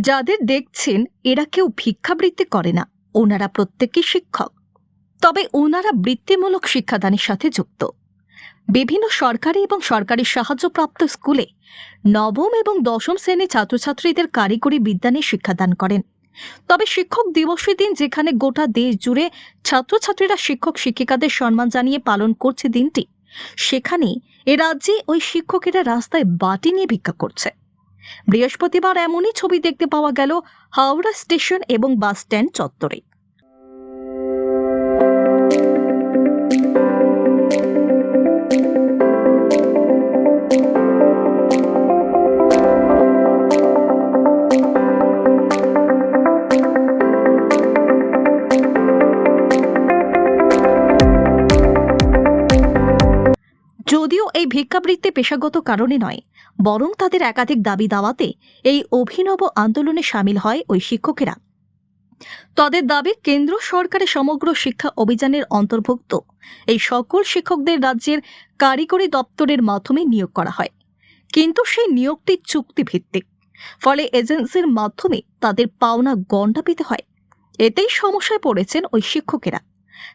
যাদের দেখছেন, এরা কেউ ভিক্ষাবৃত্তি করে না। ওনারা প্রত্যেকেই শিক্ষক। তবে ওনারা বৃত্তিমূলক শিক্ষাদানের সাথে যুক্ত। বিভিন্ন সরকারি এবং সরকারি সাহায্যপ্রাপ্ত স্কুলে নবম এবং দশম শ্রেণির ছাত্রছাত্রীদের কারিগরি বিদ্যানে শিক্ষাদান করেন। তবে শিক্ষক দিবসের দিন যেখানে গোটা দেশ জুড়ে ছাত্রছাত্রীরা শিক্ষক শিক্ষিকাদের সম্মান জানিয়ে পালন করছে দিনটি, সেখানে এ রাজ্যে ওই শিক্ষকেরা রাস্তায় বাটি নিয়ে ভিক্ষা করছে। বৃহস্পতিবার এমনই ছবি দেখতে পাওয়া গেল হাওড়া স্টেশন এবং বাস স্ট্যান্ড চত্বরে। যদিও এই ভিক্ষাবৃত্তি পেশাগত কারণে নয় বরং তাদের একাধিক দাবি দাওয়াতে এই অভিনব আন্দোলনে সামিল হয় ওই শিক্ষকেরা। তাদের দাবি, কেন্দ্র সরকারের সমগ্র শিক্ষা অভিযানের অন্তর্ভুক্ত। এই সকল শিক্ষকদের রাজ্যের কারিগরি দপ্তরের মাধ্যমে নিয়োগ করা হয়। কিন্তু সেই নিয়োগটি চুক্তিভিত্তিক। ফলে এজেন্সির মাধ্যমে তাদের পাওনা গণ্ডা পেতে হয়। এতেই সমস্যায় পড়েছেন ওই শিক্ষকেরা।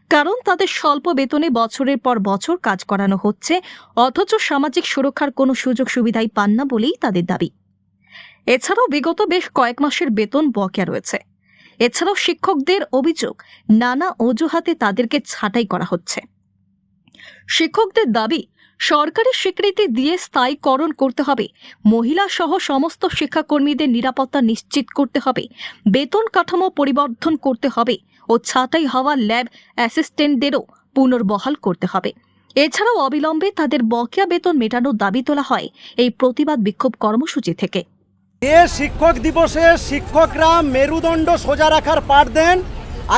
কারণ তাদের স্বল্প বেতনে বছরের পর বছর কাজ করানো হচ্ছে, অথচ সামাজিক সুরক্ষার কোনো সুযোগ সুবিধাই পান না বলেই তাদের দাবি। এছাড়াও বিগত বেশ কয়েক মাসের বেতন বকেয়া রয়েছে। এছাড়াও শিক্ষকদের অভিযোগ, নানা অজুহাতে তাদেরকে ছাঁটাই করা হচ্ছে। শিক্ষকদের দাবি সরকারি স্বীকৃতি দিয়ে স্থায়ীকরণ করতে হবে। মহিলা সহ সমস্ত শিক্ষাকর্মীদের নিরাপত্তা নিশ্চিত করতে হবে। বেতন কাঠামো পরিবর্তন করতে হবে ও ছাঁটাই হওয়া ল্যাব অ্যাসিস্ট্যান্টদেরও পুনর্বহাল করতে হবে। এছাড়াও অবিলম্বে তাদের বকেয়া বেতন মেটানোর দাবি তোলা হয় এই প্রতিবাদ বিক্ষোভ কর্মসূচি থেকে। এ শিক্ষক দিবসে শিক্ষকরা মেরুদণ্ড সোজা রাখার পাঠ দেন।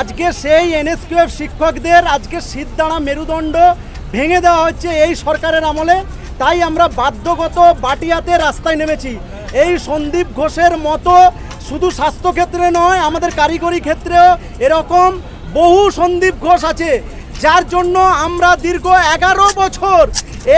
আজকে সেই এনএসকিউএফ শিক্ষকদের আজকে সিদ্ধারা মেরুদণ্ড ভেঙে দেওয়া হচ্ছে এই সরকারের আমলে, তাই আমরা বাধ্যগত বাটিয়াতে রাস্তায় নেমেছি। এই সন্দীপ ঘোষের মতো শুধু স্বাস্থ্যক্ষেত্রে নয়, আমাদের কারিগরি ক্ষেত্রেও এরকম বহু সন্দীপ ঘোষ আছে। যার জন্য আমরা দীর্ঘ এগারো বছর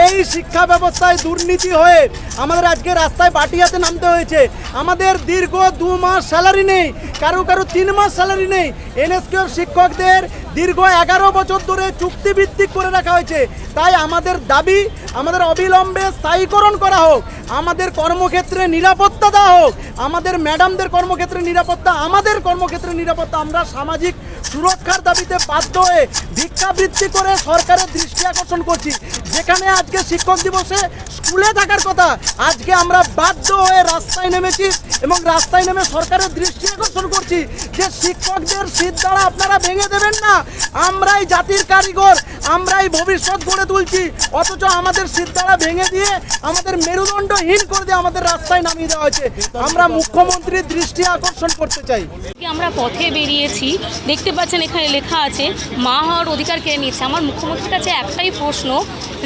এই শিক্ষা ব্যবস্থায় দুর্নীতি হয়ে আমাদের আজকে রাস্তায় বাটিয়াতে নামতে হয়েছে। আমাদের দীর্ঘ দু মাস স্যালারি নেই, কারও কারও তিন মাস স্যালারি নেই। এনএসকিউএফ শিক্ষকদের দীর্ঘ এগারো বছর ধরে চুক্তিভিত্তিক করে রাখা হয়েছে। তাই আমাদের দাবি, আমাদের অবিলম্বে স্থায়ীকরণ করা হোক, আমাদের কর্মক্ষেত্রে নিরাপত্তা দেওয়া হোক, আমাদের ম্যাডামদের কর্মক্ষেত্রে নিরাপত্তা, আমাদের কর্মক্ষেত্রে নিরাপত্তা, আমরা সামাজিক সুরক্ষার দাবিতে বাধ্য হয়ে ভিক্ষাবৃত্তি করে সরকারের দৃষ্টি আকর্ষণ করছি। যেখানে আজকে শিক্ষক দিবসে স্কুলে থাকার কথা, আজকে আমরা বাধ্য হয়ে রাস্তায় নেমেছি এবং রাস্তায় নেমে সরকারের দৃষ্টি আকর্ষণ করছি যে শিক্ষকদের শীত দ্বারা আপনারা ভেঙে দেবেন না। আমরাই জাতির কারিগর, আমরাই ভবিষ্যৎ গড়ে তুলছি। অথচ আমাদের শীত দ্বারা ভেঙে দিয়ে আমাদের মেরুদণ্ডহীন করে দিয়ে আমাদের রাস্তায় নামিয়ে দেওয়া হয়েছে। আমরা মুখ্যমন্ত্রীর দৃষ্টি আকর্ষণ করতে চাই। আমরা পথে বেরিয়েছি, দেখতে পাচ্ছেন, এখানে লেখা আছে, মা হওয়ার অধিকার কেড়ে নিচ্ছে আমার মুখ্যমন্ত্রীর কাছে একটাই প্রশ্ন,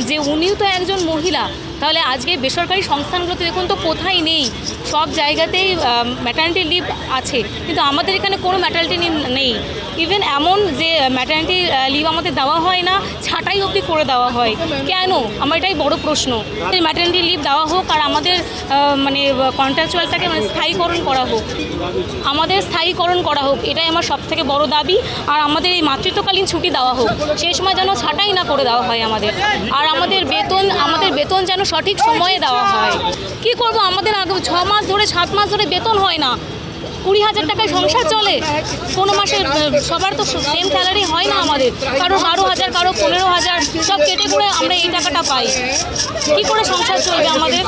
যে উনিও তো একজন মহিলা তাহলে আজকে বেসরকারি সংস্থানগুলোতে দেখুন তো কোথায় নেই, সব জায়গাতেই ম্যাটার্নিটি লিভ আছে, কিন্তু আমাদের এখানে কোনো ম্যাটার্নিটি নেই। ইভেন এমন যে ম্যাটার্নিটি লিভ আমাদের দেওয়া হয় না, ছাঁটাই অবধি করে দেওয়া হয়। কেন? আমার এটাই বড় প্রশ্ন। ম্যাটার্নিটি লিভ দেওয়া হোক আর আমাদের মানে কন্ট্রাকচুয়ালটাকে মানে স্থায়ীকরণ করা হোক। আমাদের স্থায়ীকরণ করা হোক, এটাই আমার সব থেকে বড় দাবি। আর আমাদের এই মাতৃত্বকালীন ছুটি দেওয়া হোক, সেই সময় যেন ছাঁটাই না করে দেওয়া হয় আমাদের। আর আমাদের বেতন আমাদের বেতন যেন সঠিক সময়ে দেওয়া হয়। কি করব? আমাদের আগে ছ মাস ধরে, সাত মাস ধরে বেতন হয় না। কুড়ি হাজার টাকায় সংসার চলে। কোনো মাসে সবার তো সেম স্যালারি হয় না আমাদের। কারও বারো হাজার, কারও পনেরো হাজার, সব কেটে করে আমরা এই টাকাটা পাই। কি করে সংসার চলবে আমাদের?